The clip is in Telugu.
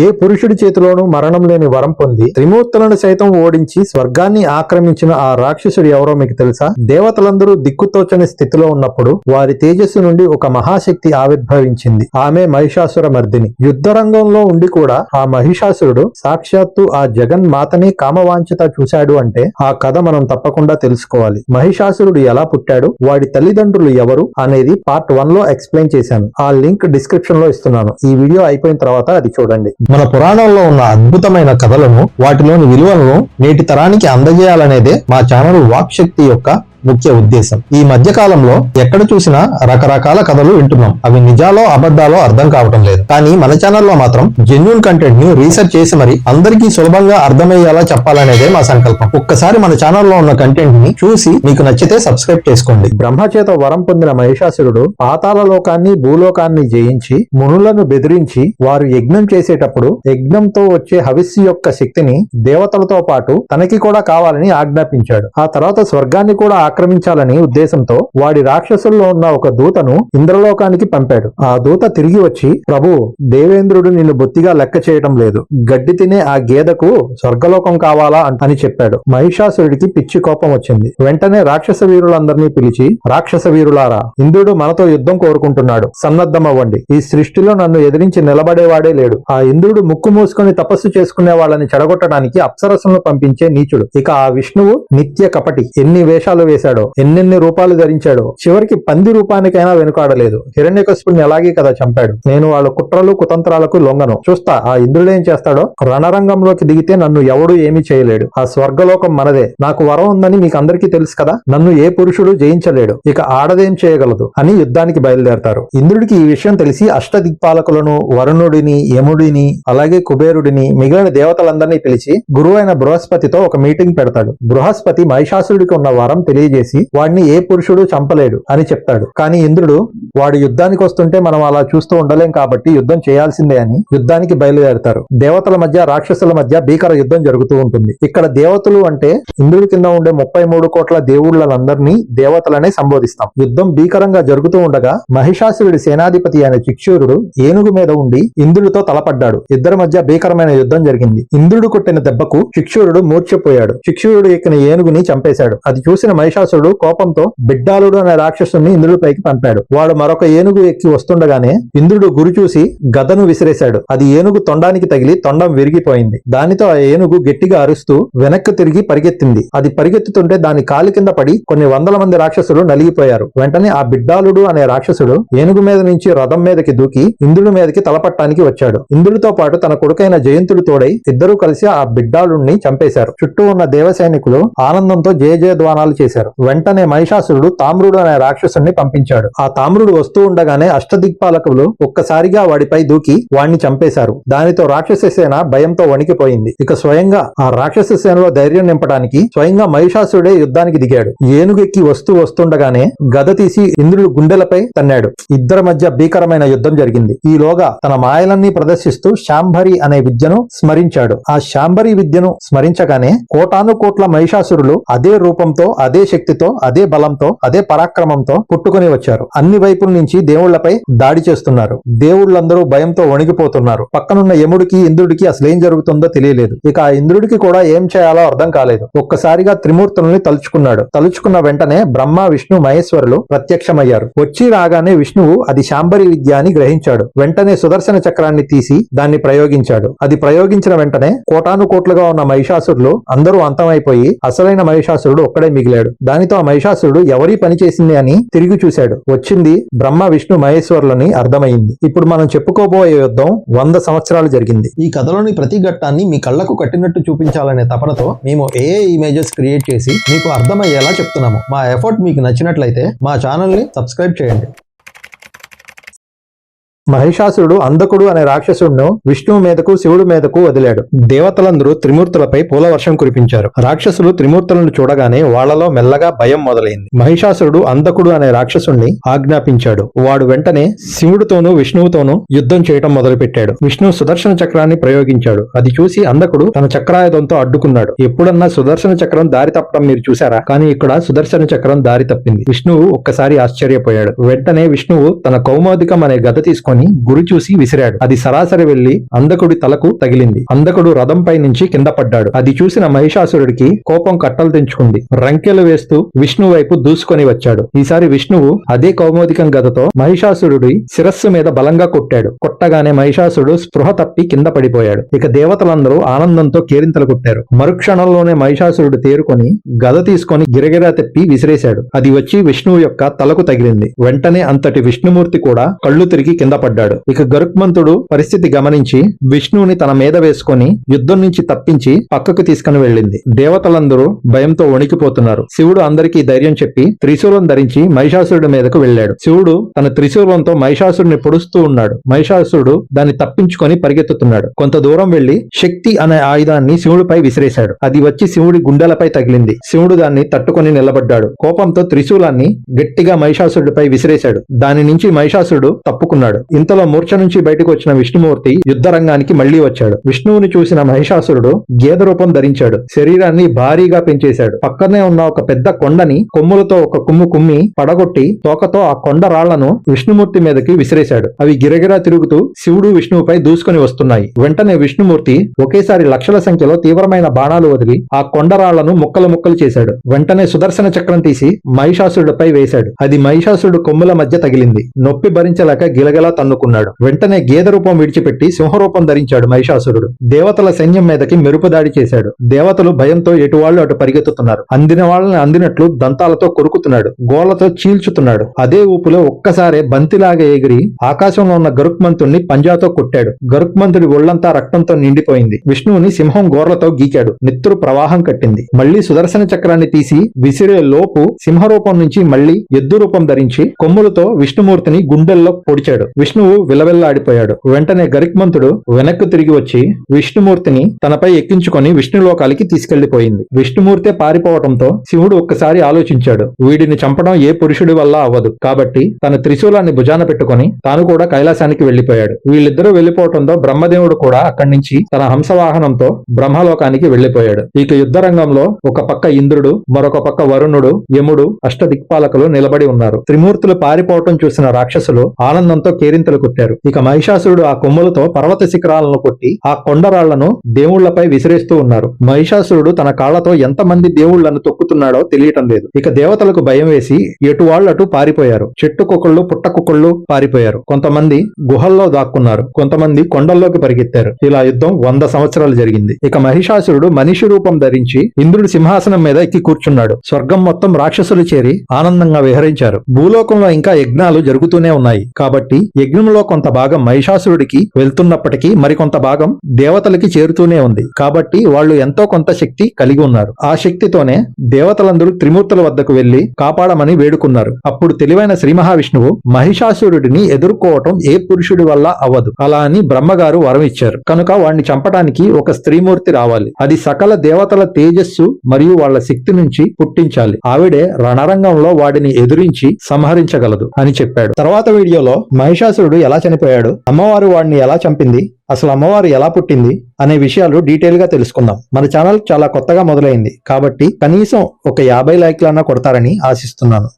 ఏ పురుషుడి చేతిలోనూ మరణం లేని వరం పొంది త్రిమూర్తులను సైతం ఓడించి స్వర్గాన్ని ఆక్రమించిన ఆ రాక్షసుడు ఎవరో మీకు తెలుసా? దేవతలందరూ దిక్కుతోచని స్థితిలో ఉన్నప్పుడు వారి తేజస్సు నుండి ఒక మహాశక్తి ఆవిర్భవించింది. ఆమె మహిషాసుర మర్దిని. యుద్ధ రంగంలో ఉండి కూడా ఆ మహిషాసురుడు సాక్షాత్తు ఆ జగన్ మాతని కామవాంఛత చూశాడు అంటే ఆ కథ మనం తప్పకుండా తెలుసుకోవాలి. మహిషాసురుడు ఎలా పుట్టాడు? వాడి తల్లిదండ్రులు ఎవరు? అనేది పార్ట్ వన్లో ఎక్స్ప్లెయిన్ చేశాను. ఆ లింక్ డిస్క్రిప్షన్లో ఇస్తున్నాను. ఈ వీడియో అయిపోయిన తర్వాత అది చూడండి. మన పురాణంలో ఉన్న అద్భుతమైన కథలను వాటిలోని విలువలను నేటి తరానికి అందజేయాలనేదే మా ఛానల్ వాక్ శక్తి యొక్క ముఖ్య ఉద్దేశం. ఈ మధ్య కాలంలో ఎక్కడ చూసినా రకరకాల కథలు వింటున్నాం. అవి నిజాలో అబద్ధాలో అర్థం కావటం లేదు. కానీ మన ఛానల్లో మాత్రం జెన్యున్ కంటెంట్ని రీసెర్చ్ చేసి మరి అందరికీ సులభంగా అర్థమయ్యేలా చెప్పాలనేదే మా సంకల్పం. ఒక్కసారి మన ఛానల్లో ఉన్న కంటెంట్ని చూసి మీకు నచ్చితే సబ్స్క్రైబ్ చేసుకోండి. బ్రహ్మచేత వరం పొందిన మహిషాసురుడు పాతాల లోకాన్ని భూలోకాన్ని జయించి మునులను బెదిరించి వారు యజ్ఞం చేసేటప్పుడు యజ్ఞంతో వచ్చే హవిస్సు యొక్క శక్తిని దేవతలతో పాటు తనకి కూడా కావాలని ఆజ్ఞాపించాడు. ఆ తర్వాత స్వర్గాన్ని కూడా ఆక్రమించాలని ఉద్దేశంతో వాడి రాక్షసుల్లో ఉన్న ఒక దూతను ఇంద్రలోకానికి పంపాడు. ఆ దూత తిరిగి వచ్చి ప్రభు దేవేంద్రుడు నిన్ను బొత్తిగా లెక్క చేయటం లేదు. గడ్డి తినే ఆ గేదకు స్వర్గలోకం కావాలా అని చెప్పాడు. మహిషాసురుడికి పిచ్చి కోపం వచ్చింది. వెంటనే రాక్షస వీరులందరినీ పిలిచి రాక్షస వీరులారా ఇంద్రుడు మనతో యుద్ధం కోరుకుంటున్నాడు. సన్నద్ధమవ్వండి. ఈ సృష్టిలో నన్ను ఎదిరించి నిలబడేవాడే లేడు. ఆ ఇంద్రుడు ముక్కు మూసుకొని తపస్సు చేసుకునే వాళ్ళని చెడగొట్టడానికి అప్సరసలను పంపించే నీచుడు. ఇక ఆ విష్ణువు నిత్య కపటి. ఎన్ని వేషాలు వేసి చేశాడో ఎన్నెన్ని రూపాలు ధరించాడో చివరికి పంది రూపానికైనా వెనుకాడలేదు. హిరణ్యకశిపుణ్ణి అలాగే కదా చంపాడు. నేను వాళ్ళ కుట్రలు కుతంత్రాలకు లొంగను. చూస్తా ఆ ఇంద్రుడేం చేస్తాడో? రణరంగంలోకి దిగితే నన్ను ఎవడూ ఏమీ చేయలేడు. ఆ స్వర్గలోకం మనదే. నాకు వరం ఉందని మీకు అందరికీ తెలుసు కదా? నన్ను ఏ పురుషుడు జయించలేడు. ఇక ఆడదేం చేయగలదు అని యుద్ధానికి బయలుదేరతారు. ఇంద్రుడికి ఈ విషయం తెలిసి అష్టదిక్పాలకులను వరుణుడిని యముడిని అలాగే కుబేరుడిని మిగిలిన దేవతలందరినీ పిలిచి గురువైన బృహస్పతితో ఒక మీటింగ్ పెడతాడు. బృహస్పతి మహిషాసురుడికి ఉన్న వరం చేసి వాడిని ఏ పురుషుడు చంపలేడు అని చెప్తాడు. కానీ ఇంద్రుడు వాడు యుద్ధానికి వస్తుంటే మనం అలా చూస్తూ ఉండలేం కాబట్టి యుద్ధం చేయాల్సిందే అని యుద్ధానికి బయలుదేరతారు. దేవతల మధ్య రాక్షసుల మధ్య భీకర యుద్ధం జరుగుతూ ఉంటుంది. ఇక్కడ దేవతలు అంటే ఇంద్రుడి కింద ఉండే ముప్పై మూడు కోట్ల దేవుళ్ళనందరినీ దేవతలనే సంబోధిస్తాం. యుద్ధం భీకరంగా జరుగుతూ ఉండగా మహిషాసురుడి సేనాధిపతి అయిన చిక్షూరుడు ఏనుగు మీద ఉండి ఇంద్రుడితో తలపడ్డాడు. ఇద్దరి మధ్య భీకరమైన యుద్ధం జరిగింది. ఇంద్రుడు కొట్టిన దెబ్బకు చిక్షూరుడు మూర్చిపోయాడు చిక్షూరుడు ఎక్కిన ఏనుగుని చంపేశాడు. అది చూసిన మహిషాసురుడు కోపంతో బిడ్డాలుడు అనే రాక్షసుని ఇంద్రుడిపైకి పంపాడు. వాడు మరొక ఏనుగు ఎక్కి వస్తుండగానే ఇంద్రుడు గురి చూసి గదను విసిరేశాడు. అది ఏనుగు తొండానికి తగిలి తొండం విరిగిపోయింది. దానితో ఆ ఏనుగు గట్టిగా అరుస్తూ వెనక్కు తిరిగి పరిగెత్తింది. అది పరిగెత్తుతుంటే దాని కాలి కింద పడి కొన్ని వందల మంది రాక్షసులు నలిగిపోయారు. వెంటనే ఆ బిడ్డాలుడు అనే రాక్షసుడు ఏనుగు మీద నుంచి రథం మీదకి దూకి ఇంద్రుడి మీదకి తలపట్టానికి వచ్చాడు. ఇంద్రుడితో పాటు తన కొడుకైన జయంతుడు తోడై ఇద్దరూ కలిసి ఆ బిడ్డాలుడిని చంపేశారు. చుట్టూ ఉన్న దేవ సైనికులు ఆనందంతో జయ చేశారు. చేశారు వెంటనే మహిషాసురుడు తామ్రుడు అనే రాక్షసుని పంపించాడు. ఆ తామ్రుడు వస్తూ ఉండగానే అష్టదిక్పాలకులు ఒక్కసారిగా వాడిపై దూకి వాణ్ణి చంపేశారు. దానితో రాక్షస సేన భయంతో వణికిపోయింది. ఇక స్వయంగా ఆ రాక్షస సేనలో ధైర్యం నింపడానికి స్వయంగా మహిషాసురుడే యుద్ధానికి దిగాడు. ఏనుగెక్కి వస్తూ వస్తుండగానే గద తీసి ఇంద్రుడు గుండెలపై తన్నాడు. ఇద్దరి మధ్య భీకరమైన యుద్ధం జరిగింది. ఈలోగా తన మాయలన్నీ ప్రదర్శిస్తూ శాంభరి అనే విద్యను స్మరించాడు. ఆ శాంభరి విద్యను స్మరించగానే కోటాను కోట్ల మహిషాసురులు అదే రూపంతో అదే శక్తితో అదే బలంతో అదే పరాక్రమంతో పుట్టుకొని వచ్చారు. అన్ని వైపుల నుంచి దేవుళ్ళపై దాడి చేస్తున్నారు. దేవుళ్ళందరూ భయంతో వణిగిపోతున్నారు. పక్కనున్న యముడికి ఇంద్రుడికి అసలు ఏం జరుగుతుందో తెలియలేదు. ఇక ఆ ఇంద్రుడికి కూడా ఏం చేయాలో అర్థం కాలేదు. ఒక్కసారిగా త్రిమూర్తుల్ని తలుచుకున్నాడు. తలుచుకున్న వెంటనే బ్రహ్మ విష్ణు మహేశ్వరులు ప్రత్యక్షమయ్యారు. వచ్చి రాగానే విష్ణువు అది శాంబరి విద్య అని గ్రహించాడు. వెంటనే సుదర్శన చక్రాన్ని తీసి దాన్ని ప్రయోగించాడు. అది ప్రయోగించిన వెంటనే కోటాను కోట్లుగా ఉన్న మహిషాసురులు అందరూ అంతమైపోయి అసలైన మహిషాసురుడు ఒక్కడే మిగిలాడు. దానితో ఆ మహిషాసురుడు ఎవరి పని చేసింది అని తిరిగి చూశాడు. వచ్చింది బ్రహ్మ విష్ణు మహేశ్వరులని అర్థమైంది ఇప్పుడు మనం చెప్పుకోబోయే యుద్ధం వంద సంవత్సరాలు జరిగింది. ఈ కథలోని ప్రతి ఘట్టాన్ని మీ కళ్ళకు కట్టినట్టు చూపించాలనే తపనతో మేము ఏ ఇమేజెస్ క్రియేట్ చేసి మీకు అర్థమయ్యేలా చెప్తున్నాము. మా ఎఫర్ట్ మీకు నచ్చినట్లయితే మా ఛానల్ని సబ్స్క్రైబ్ చేయండి. మహిషాసురుడు అందకుడు అనే రాక్షసుడును విష్ణువు మీదకు శివుడు మీదకు వదిలాడు. దేవతలందరూ త్రిమూర్తులపై పూల వర్షం కురిపించారు. రాక్షసులు త్రిమూర్తులను చూడగానే వాళ్ళలో మెల్లగా భయం మొదలైంది. మహిషాసురుడు అందకుడు అనే రాక్షసుణ్ణి ఆజ్ఞాపించాడు. వాడు వెంటనే శివుడితోనూ విష్ణువుతోనూ యుద్ధం చేయటం మొదలుపెట్టాడు. విష్ణువు సుదర్శన చక్రాన్ని ప్రయోగించాడు. అది చూసి అందకుడు తన చక్రాయుధంతో అడ్డుకున్నాడు. ఎప్పుడన్నా సుదర్శన చక్రం దారి తప్పడం మీరు చూసారా కానీ ఇక్కడ సుదర్శన చక్రం దారి తప్పింది. విష్ణువు ఒక్కసారి ఆశ్చర్యపోయాడు. వెంటనే విష్ణువు తన కౌమోదికం అనే గద తీసుకొని తీసుకొని గురి చూసి విసిరాడు. అది సరాసరి వెళ్ళి అందకుడి తలకు తగిలింది. అందకుడు రథంపై నుంచి కింద పడ్డాడు. అది చూసిన మహిషాసురుడికి కోపం కట్టలు తెంచుకుంది. రంకెలు వేస్తూ విష్ణు వైపు దూసుకొని వచ్చాడు. ఈసారి విష్ణువు అదే కౌమోదికం గదతో మహిషాసురుడి శిరస్సు మీద బలంగా కొట్టాడు. కొట్టగానే మహిషాసురుడు స్పృహ తప్పి కింద పడిపోయాడు. ఇక దేవతలందరూ ఆనందంతో కేరింతలు కొట్టారు. మరుక్షణంలోనే మహిషాసురుడు తేరుకొని గద తీసుకొని గిరగిరా తెప్పి విసిరేశాడు. అది వచ్చి విష్ణువు యొక్క తలకు తగిలింది. వెంటనే అంతటి విష్ణుమూర్తి కూడా కళ్ళు తిరిగి కింద పడ్డాడు. ఇక గరుక్మంతుడు పరిస్థితి గమనించి విష్ణువుని తన మీద వేసుకొని యుద్ధం నుంచి తప్పించి పక్కకు తీసుకుని వెళ్ళింది. దేవతలందరూ భయంతో వణికిపోతున్నారు. శివుడు అందరికీ ధైర్యం చెప్పి త్రిశూలం ధరించి మహిషాసురుడి మీదకు వెళ్ళాడు. శివుడు తన త్రిశూలంతో మహిషాసురుని పొడుస్తూ ఉన్నాడు. మహిషాసురుడు దాన్ని తప్పించుకొని పరిగెత్తుతున్నాడు. కొంత దూరం వెళ్ళి శక్తి అనే ఆయుధాన్ని శివుడిపై విసిరేశాడు. అది వచ్చి శివుడి గుండెలపై తగిలింది. శివుడు దాన్ని తట్టుకొని నిలబడ్డాడు. కోపంతో త్రిశూలాన్ని గట్టిగా మహిషాసురుడిపై విసిరేశాడు. దాని నుంచి మహిషాసురుడు తప్పుకున్నాడు. ఇంతలో మూర్ఛ నుంచి బయటకు వచ్చిన విష్ణుమూర్తి యుద్ధ రంగానికి మళ్ళీ వచ్చాడు. విష్ణువుని చూసిన మహిషాసురుడు గేద రూపం ధరించాడు. శరీరాన్ని భారీగా పెంచేశాడు. పక్కనే ఉన్న ఒక పెద్ద కొండని కొమ్ములతో ఒక కుమ్ము కుమ్మి పడగొట్టి తోకతో ఆ కొండ రాళ్ళను విష్ణుమూర్తి మీదకి విసిరేశాడు. అవి గిరగిరా తిరుగుతూ శివుడు విష్ణువుపై దూసుకొని వస్తున్నాయి. వెంటనే విష్ణుమూర్తి ఒకేసారి లక్షల సంఖ్యలో తీవ్రమైన బాణాలు వదిలి ఆ కొండరాళ్ళను ముక్కలు ముక్కలు చేశాడు. వెంటనే సుదర్శన చక్రం తీసి మహిషాసురుడిపై వేశాడు. అది మహిషాసురుడు కొమ్ముల మధ్య తగిలింది. నొప్పి భరించలేక గిలగలా తన్నుకున్నాడు. వెంటనే గేదె రూపం విడిచిపెట్టి సింహరూపం ధరించాడు మహిషాసురుడు. దేవతల సైన్యం మీదకి మెరుపు దాడి చేశాడు. దేవతలు భయంతో ఎటువాళ్ళు అటు పరిగెత్తుతున్నారు. అందిన వాళ్ళని అందినట్లు దంతాలతో కొరుకుతున్నాడు. గోళ్ళతో చీల్చుతున్నాడు. అదే ఊపులో ఒక్కసారే బంతిలాగా ఎగిరి ఆకాశంలో ఉన్న గరుక్మంతుణ్ణి పంజాతో కొట్టాడు. గరుక్మంతుడి ఒళ్ళంతా రక్తంతో నిండిపోయింది. విష్ణువుని సింహం గోర్లతో గీకాడు నెత్తురు ప్రవాహం కట్టింది. మళ్ళీ సుదర్శన చక్రాన్ని తీసి విసిరే లోపు సింహరూపం నుంచి మళ్ళీ ఎద్దు రూపం ధరించి కొమ్ములతో విష్ణుమూర్తిని గుండెల్లో పొడిచాడు. విష్ణువు విలవిల్లాడిపోయాడు. వెంటనే గరిక్మంతుడు వెనక్కు తిరిగి వచ్చి విష్ణుమూర్తిని తనపై ఎక్కించుకొని విష్ణులోకాలికి తీసుకెళ్ళిపోయింది విష్ణుమూర్తే పారిపోవడంతో శివుడు ఒక్కసారి ఆలోచించాడు. వీడిని చంపడం ఏ పురుషుడి వల్ల అవ్వదు. కాబట్టి తన త్రిశూలాన్ని భుజాన పెట్టుకొని తాను కూడా కైలాసానికి వెళ్ళిపోయాడు వీళ్ళిద్దరూ వెళ్ళిపోవడంతో బ్రహ్మదేవుడు కూడా అక్కడి నుంచి తన హంసవాహనంతో బ్రహ్మలోకానికి వెళ్ళిపోయాడు ఇక యుద్ధ రంగంలో ఒక పక్క ఇంద్రుడు మరొక పక్క వరుణుడు యముడు అష్టదిక్పాలకులు నిలబడి ఉన్నారు. త్రిమూర్తులు పారిపోవటం చూసిన రాక్షసులు ఆనందంతో కేరింతలు కొట్టారు. ఇక మహిషాసురుడు ఆ కొమ్ములతో పర్వత శిఖరాలను కొట్టి ఆ కొండరాళ్ళను దేవుళ్ళపై విసిరేస్తూ ఉన్నారు. మహిషాసురుడు తన కాళ్ళతో ఎంతమంది దేవుళ్ళను తొక్కుతున్నాడో తెలియటం లేదు. ఇక దేవతలకు భయం వేసి ఎటు వాళ్ళటు పారిపోయారు. చెట్టు కుక్కళ్ళు పుట్ట కుక్కళ్ళు పారిపోయారు. కొంతమంది గుహల్లో దాక్కున్నారు. కొంతమంది కొండల్లోకి పరిగెత్తారు. ఇలా యుద్ధం వంద సంవత్సరాలు జరిగింది. ఇక మహిషాసురుడు మనిషి రూపం ధరించి ఇంద్రుడి సింహాసనం మీద ఎక్కి కూర్చున్నాడు. స్వర్గం మొత్తం రాక్షసులు చేరి ఆనందంగా విహరించారు. భూలోకంలో ఇంకా యజ్ఞాలు జరుగుతూనే ఉన్నాయి. కాబట్టి యజ్ఞంలో కొంత భాగం మహిషాసురుడికి వెళ్తున్నప్పటికీ మరికొంత భాగం దేవతలకి చేరుతూనే ఉంది. కాబట్టి వాళ్ళు ఎంతో కొంత శక్తి కలిగి ఉన్నారు. ఆ శక్తితోనే దేవతలందరూ త్రిమూర్తుల వద్దకు వెళ్ళి కాపాడమని వేడుకున్నారు. అప్పుడు తెలివైన శ్రీ మహావిష్ణువు మహిషాసురుడిని ఎదుర్కోవటం ఏ పురుషుడి వల్ల అవ్వదు. అలా అని బ్రహ్మగారు వరం ఇచ్చారు. కనుక వాణ్ణి చంపడానికి ఒక స్త్రీమూర్తి రావాలి. అది సకల దేవతల తేజస్సు మరియు వాళ్ళ శక్తి నుంచి పుట్టించాలి. ఆవిడే రణరంగంలో వాడిని ఎదురించి సంహరించగలదు అని చెప్పాడు. తర్వాత వీడియోలో మహిషాసురుడు ఎలా చనిపోయాడు? అమ్మవారు వాడిని ఎలా చంపింది? అసలు అమ్మవారు ఎలా పుట్టింది? అనే విషయాలు డీటెయిల్గా తెలుసుకుందాం. మన ఛానల్ చాలా కొత్తగా మొదలైంది. కాబట్టి కనీసం ఒక యాభై లైక్లన్నా కొడతారని ఆశిస్తున్నాను.